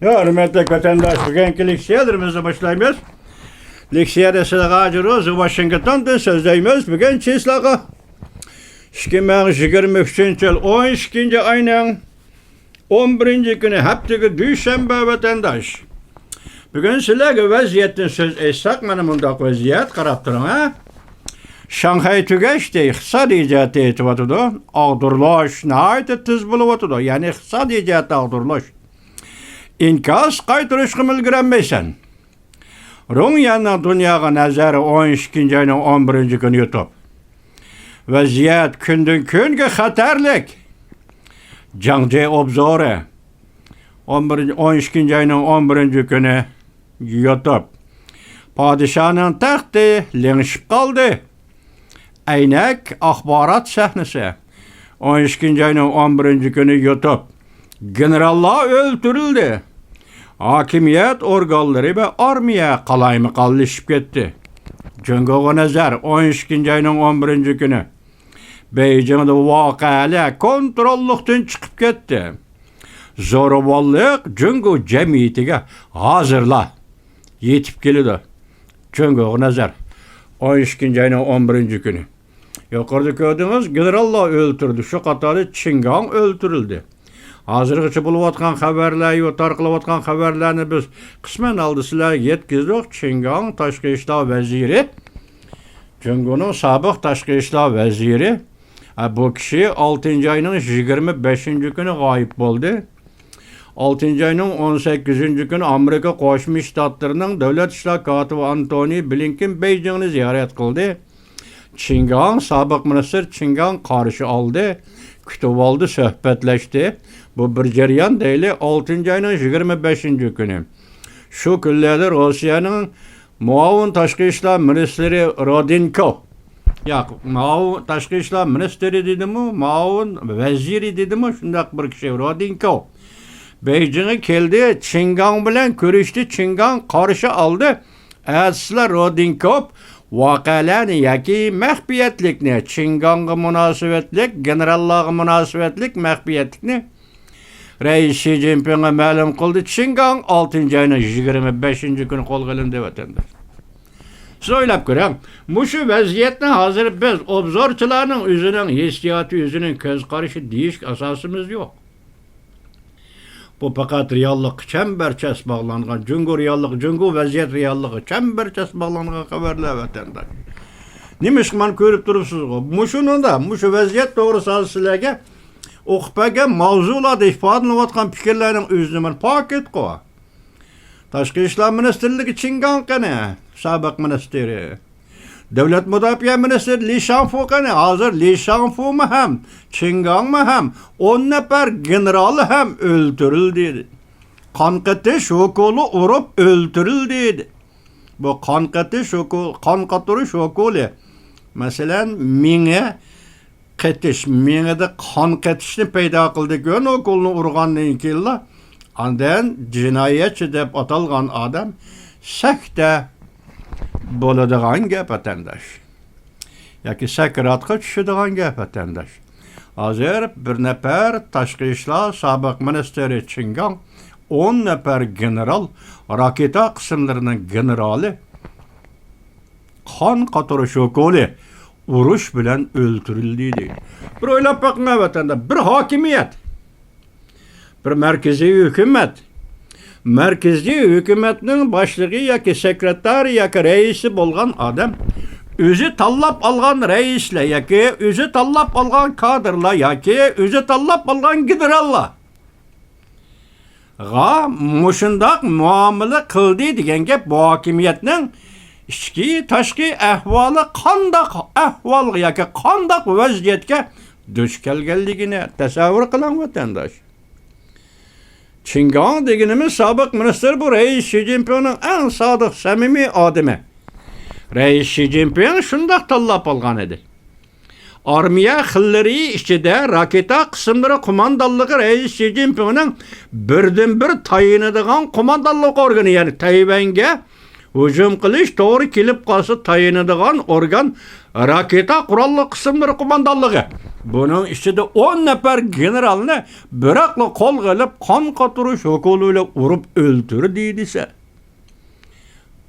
Ya hürmetli vatandaş, bugünkü leksiyalarımızı başlayıyoruz. Leksiyada sizlarga jürüz, Washington'dan sözleyimiz. Bugün çizlağı 2023 yıl 12. ayının 11. günü haftaga düşenbe vatandaş. Bugün sizlarga vaziyetten söz etsak, mana mundaq vaziyet qarab turing ha. Shanxay tugashdi, iqtisodiy jihatda aytyapti. Ag'dirlash nihoyatda tez bo'lyapti. Ya'ni iqtisodiy jihatda ag'dirlash. İnkaz qaytarışqa milgiranmaysan. Rumiyanın dunyoga nazari 12 ayning 11 kuni yutib. Vaziyat kundan kunga xatarlik. Jangje obzori 11 12 ayning 11 kuni yutib. Padişahın taxti lengishib qoldi. Aynak axborot sahnasi 12 ayning 11 kuni yutib. Generallar öldürüldü. Hakimiyet organları ve armiya qalaymiqallashib ketdi. Jungoga nazar 12 ayning 11 kuni Beijingda voqealar kontrollikdan chiqib ketdi. Zo'ravonlik jungo jamiyatiga hozirla yetib keladi. Jungoga nazar 12 ayning 11 kuni. Yuqorida ko'rdingiz, generallar o'ldirildi. Shu qatorda Chingang o'ldirildi. Hozirgacha bo'layotgan xabarlar va tarqalayotgan xabarlarni biz qisman oldi sizlarga yetkazdik. Chingang tashqi ishlar vaziri Jungoning sobiq tashqi ishlar vaziri ha, bu kishi 6 oyning 25 kuni g'oyib bo'ldi. 6 oyning 18 kuni Amerika Qo'shma Shtatlarining davlat ishlar kotibi Antoni Blinken Beijingni ziyorat qildi. Chingang sobiq ministr Chingang qarshi oldi. kutib oldi, suhbatlashdi. Bu bir jarayon deyli 6 oyning 25 kuni. Shu kunlarda Rossiyaning muavin tashqi ishlar ministri Rodinko yo'q, muavin tashqi ishlar ministri dedimi, muavin vaziri dedimi, shundaq bir kishi Rodinko. Beijingga keldi, Chingang bilan ko'rishdi, Chingang qarshi oldi. Aslar Rodinkov voqealarni yoki maxfiyatlikni Chinganga munosabatlik, generallarga munosabatlik maxfiyatlikni Reis Xi Jinpingga ma'lum qildi. Chingang 6 oyning 25 kuni qo'lga olindi vatandosh. O'ylab ko'ring, mushu vaziyatni hozir biz obzorchilarning o'zining hissiyoti, o'zining ko'z qarashi deyish asosimiz yo'q. Bu faqat reallik chambarchas bog'langan, jungo reallik, jungo vaziyat realligi chambarchas bog'langan xabarlar vatandosh. Nima ish man ko'rib turibsiz? Mushununda, mushu vaziyat to'g'risida o'qipagan mavzularda ifodalanayotgan fikrlarning o'zini men paket qo'y. Tashqi ishlar ministrligi Chingang qani, sobiq ministri. Davlat mudofaa ministri Li Shanfu qani, hozir Li Shanfu mi ham, Chingang mi ham 10 nafar general ham o'ldirildi. Qonqatish o'koli urib o'ldirildi. Bu qonqatish o'kol, qon qatirish o'koli. Masalan, menga qetish, mengada qon qetishni paydo qildi. Ko'n o'kolni urgandan keyin andan jinoyatchi deb atalgan odam sakta bo'ladigan gap vatandosh. yoki sakratga tushadigan gap vatandosh. Hozir bir nafar tashqi ishlar sobiq ministri Chingang 10 nafar general, raketa qismlarining generali qon qatirish o'koli urush bilan o'ldirildi deydi. Bir o'ylab boqing vatanda, bir hokimiyat, bir markaziy hukumat, markaziy hukumatning boshlig'i yoki sekretari yoki raisi bo'lgan odam o'zi tanlab olgan raislar yoki o'zi tanlab olgan kadrlar yoki o'zi tanlab olgan generallar g'a mushundoq muomala qildi degan gap bu hokimiyatning ichki tashqi ahvoli qandoq ahvol yoki qandoq vaziyatga duch kelganligini tasavvur qiling vatandosh Chingang deganimiz sobiq ministr bu Reis Xi Jinpingning eng sodiq samimiy odami. Reis Xi Jinping shundoq tanlab olgan edi. Armiya xillari ichida raketa qismlari qo'mondonligi Reis Xi Jinpingning birdan bir tayinadigan qo'mondonlik organi, ya'ni Tayvanga hujum qilish to'g'ri kelib qolsa tayinadigan organ raketa qurolli qismlari qo'mondonligi buning ichida o'n nafar generalni biraqli qo'l qilib qon qotirish ukoli bilan urib o'ltirdi desa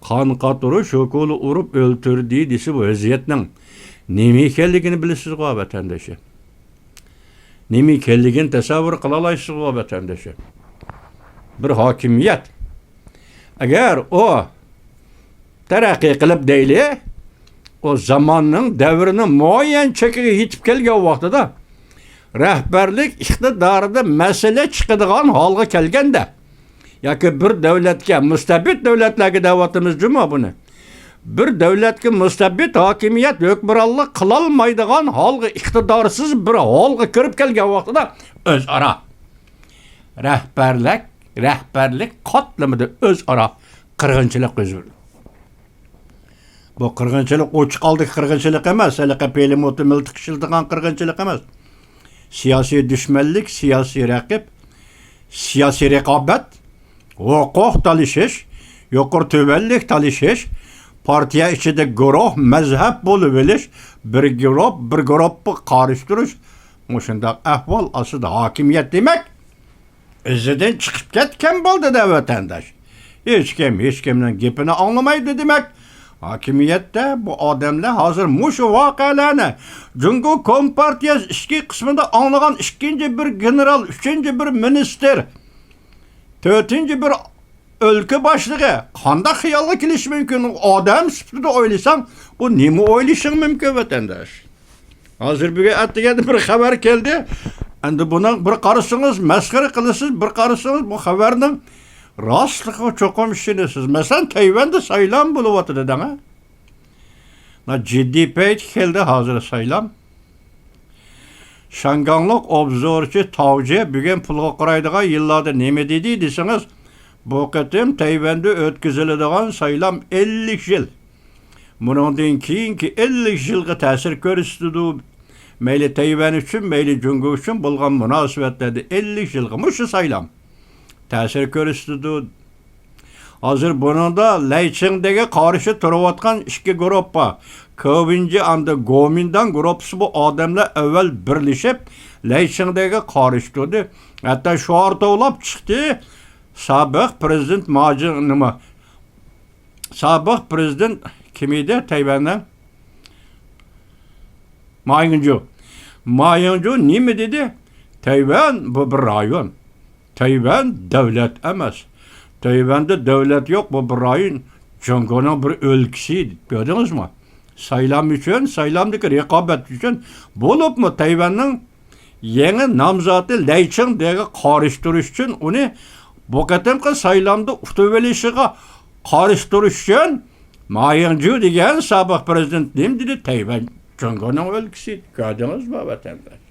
qon qotirish ukoli urib o'ltirdi desa bu vaziyatning nima ekanligini bilasizg'u vatandoshlar nima ekanligini tasavvur qila olasizg'u vatandoshlar bir hokimiyat agar o taraqqiy qilib deyli o zamonning davrini muayyan chekiga yetib kelgan vaqtida rahbarlik iqtidorida masala chiqadigan holga kelganda yoki bir davlatga mustabid davlatlarga davatimiz juma buni bir davlatga mustabid hokimiyat hukmronlik qilolmaydigan holga iqtidorsiz bir holga kirib kelgan vaqtida o'zaro rahbarlik rahbarlik qatlamida o'zaro qirg'inchilik yuz berdi bu qirg'inchilik ochiq oldiki qirg'inchilik emas haliqa pelimoti miltiq ishildigan qirg'inchilik emas siyosiy dushmanlik siyosiy raqib siyosiy raqobat huquq talashish yuqori tubanlik talashish partiya ichida guruh mazhab bo'lib olish bir guruh bir guruhni qarishtirish shundoq ahvol aslida hokimiyat demak izidan chiqib ketgan bo'ldida vatandosh hech kim hech kimning gapini anglamaydi demak hokimiyatda bu odamlar hozir mushu voqealarni jungo kompartiyasi ichki qismida anglagan ikkinchi bir general uchinchi bir ministr to'rtinchi bir o'lka boshlig'i qanday xiyolga kelishi mumkin odam sifatida o'ylasang bu nima o'ylashing mumkin vatandosh hozir bugun atdiganda bir xabar keldi endi buni bir qarasangiz masxara qilasiz bir qarasangiz bu xabarning rostligi cho'qim ishonasiz masalan tayvanda saylam bo'lyapti dedanga jiddiy payt keldi hozir saylam shangonliq obzorchi tovji bugun pulga qaraydigan yillarda nima dedi desangiz bu qatim tayvanda o'tkaziladigan saylam 50 yil bundan keyingi 50 yilga ta'sir ko'rsatdi mayli tayvan uchun mayli jungo uchun bo'lgan munosabatlarda 50 yilga mushu saylam ta'sir ko'rsatdi hozir bunida laychingdagi qarshi turayotgan ikki guruhga ko'pincha anda gomindan guruhisi bu odamlar avval birlashib laychingdagi qarshi hatto shuar tovlab chiqdi sobiq prezident moji nima. Sobiq prezident kim edi tayvandan. Mayinju mayinju nima dedi? Tayvan bu bir rayon tayvan davlat emas tayvanda davlat yo'q bu rayon jongoning bir o'lkisi ko'rdingizmi saylam uchun saylamdagi raqobat uchun bo'libmi tayvanning yangi nomzodi layching degi qorishtirish uchun uni bu qatimqi saylamda olishiga qorishtirish uchun mayinju degan sobiq prezident nim dedi tayvan jongoning o'lkisi ko'rdingizmi vatandosh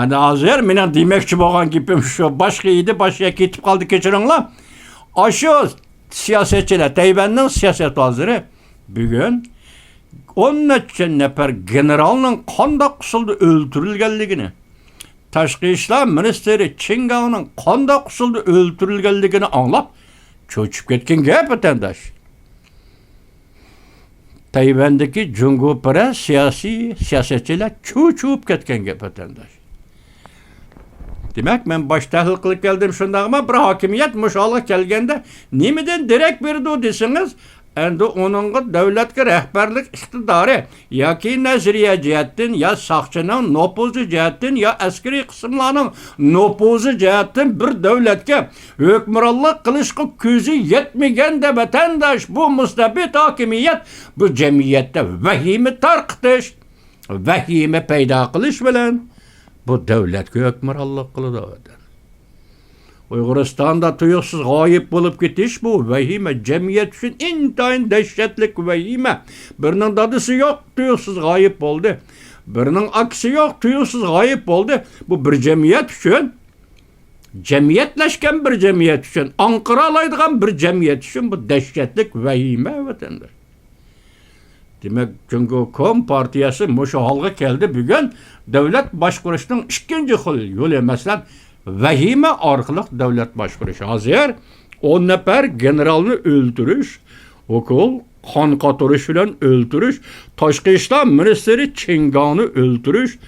ana hozir mening demoqchi bo'lgan gapim shu boshqa edi boshqa ketib qoldi kechiringlar shu siyosatchilar tayvanning siyosat vaziri. Bugun o'n necha nafar generalning qandoq usulda o'ltirilganligini tashqi ishlar ministri chingaoning qandoq usulda o'ltirilganligini anglab cho'chib ketgan gap vatandosh tayvandagi jungoparast siyosiy siyosatchilar cho'chib ketgan gap vatandosh demak men bosh tahlil qilib keldim shundaqmi bir hokimiyat musholga kelganda nimadan derak berdi desangiz endi uningga davlatga rahbarlik iqtidori yoki nazariya jihatdan yo soqchining nopuzi jihatdan yo askariy qismlarning nopuzi jihatdan bir davlatga hukmronlik qilishga ko'zi yetmaganda vatandosh bu mustabid hokimiyat bu jamiyatda vahima tarqitish vahima paydo qilish bilan bu davlatga hukmronlik qiladi Uyg'uristonda tuyuqsiz g'oyib bo'lib ketish bu vahima jamiyat uchun intayin dahshatlik vahima birining dadisi yo'q tuyuqsiz g'oyib bo'ldi birining aksi yo'q tuyuqsiz g'oyib bo'ldi bu bir jamiyat uchun jamiyatlashgan bir jamiyat uchun anqira oladigan bir jamiyat uchun bu dahshatlik vahima vatandosh demak jungokom partiyasi mushu holga keldi bugun davlat boshqarishning ikkinchi xil yo'li masalan vahima orqali davlat boshqarish hozir 10 nafar generalni o'ldirish okul qon qotirish bilan o'ldirish tashqi ishlar ministri chingoni o'ldirish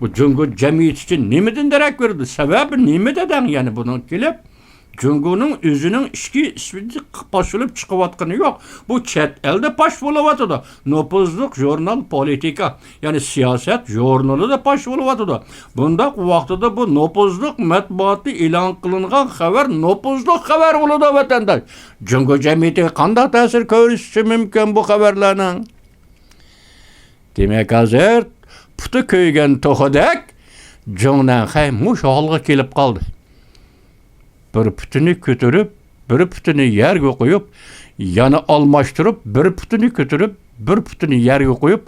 bu jungo jamiyati uchun nimadan darak berdi sababi nimada dang ya'ni buni kelib jungoning o'zining ichki ismida qo'shilib chiqayotgani yo'q bu chet elda pash bo'layotidi nopuzliq jurnal politika ya'ni siyosat jurnalida pash bo'layotidi bundoq vaqtida bu nopuzliq matbuotda e'lon qilingan xabar nopuzliq xabar bo'ladi vatandosh jungo jamiyatiga qanday ta'sir ko'rsatishi mumkin bu xabarlarning demak hozir puti ko'ygan to'xadak jungdan hay mush holga kelib qoldi bir putini ko'tarib bir putini yerga qo'yib yana almashtirib bir putini ko'tarib bir putini yerga qo'yib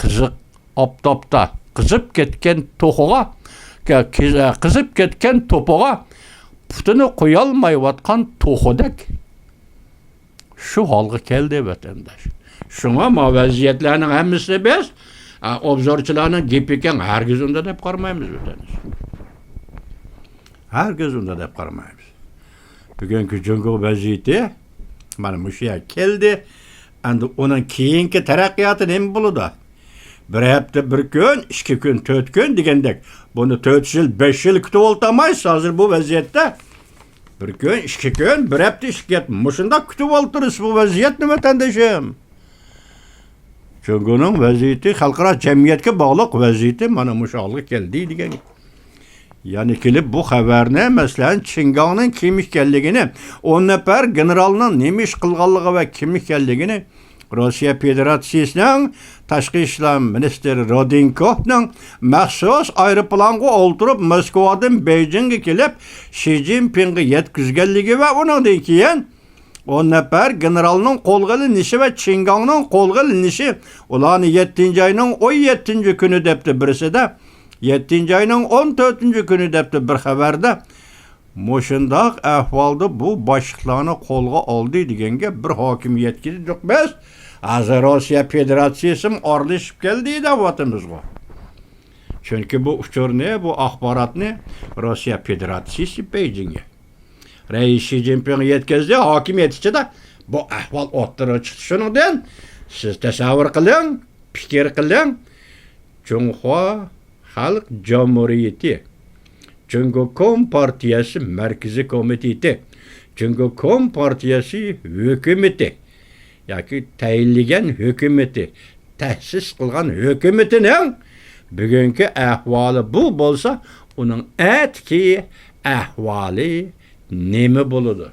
qiziq oftobda qizib ketgan to'xiga qizib ketgan to'pig'a putini qo'yolmayotgan to'xidak shu holga keldi vatandosh shunga ma vaziyatlarning hammasi biz a, obzorchilarning gapi ekan hargiz unda deb qaramaymiz vatandosh hargiz unda deb qaramaymiz bugungi jungo vaziyati mana mushu yer keldi endi uning keyingi taraqqiyoti nima bo'ladi bir hafta bir kun ikki kun to'rt kun degandek buni to'rt yil besh yil kutib o'ltirmaysiz hozir bu vaziyatda bir kun ikki kun bir hafta ikki hafta mushundoq kutib o'ltirsiz bu vaziyat nima vatandoshim jungoning vaziyati xalqaro jamiyatga bog'liq vaziyati mana mushu holga keldi degan Yəni gəlib bu xəbərini məsələn Çinqanın kimik gəldiyini, 10 nəfər generalın nimiş qılğanlığı və kimik gəldiyini Rusiya Federasiyasının Təşqi İşlər Ministri Rodinkovun məxsus aeroplanğa oturub Moskvadan Beycinqə gəlib Şi Jinpinqə yetkizgənliyi və onundan keyin 10 nəfər generalın qolğa ilinişi və Çinqanın qolğa ilinişi ulanı 7-ci ayının 17-ci günü depti birisi də de, 7-нче айның 14-нче көне дип бер хәбәрдә Мошындак әхвалды бу башлыкларны колга алды дигәнгә бер хаким yetkisi юк без. Азыр Россия Федерациясым орлышып келди дип ватымызга. Чөнки бу учурны, бу ахбаратны Россия Федерациясы Бейҗингә. Рәис Ши Цзиньпин yetkazdi, hakim yetishida bu ahvol o'ttirib chiqdi. Shuningdan siz tasavvur qiling, fikr qiling. Чунхуа Халық Жамһуриеті Джунго Компартиясы Мәркізі комитеті Джунго Компартиясы өкіметі яки тәйінлеген өкіметі тәсіс қылған өкіметінің бүгінгі әхвалы бұл болса оның әткі әхвалы немі болады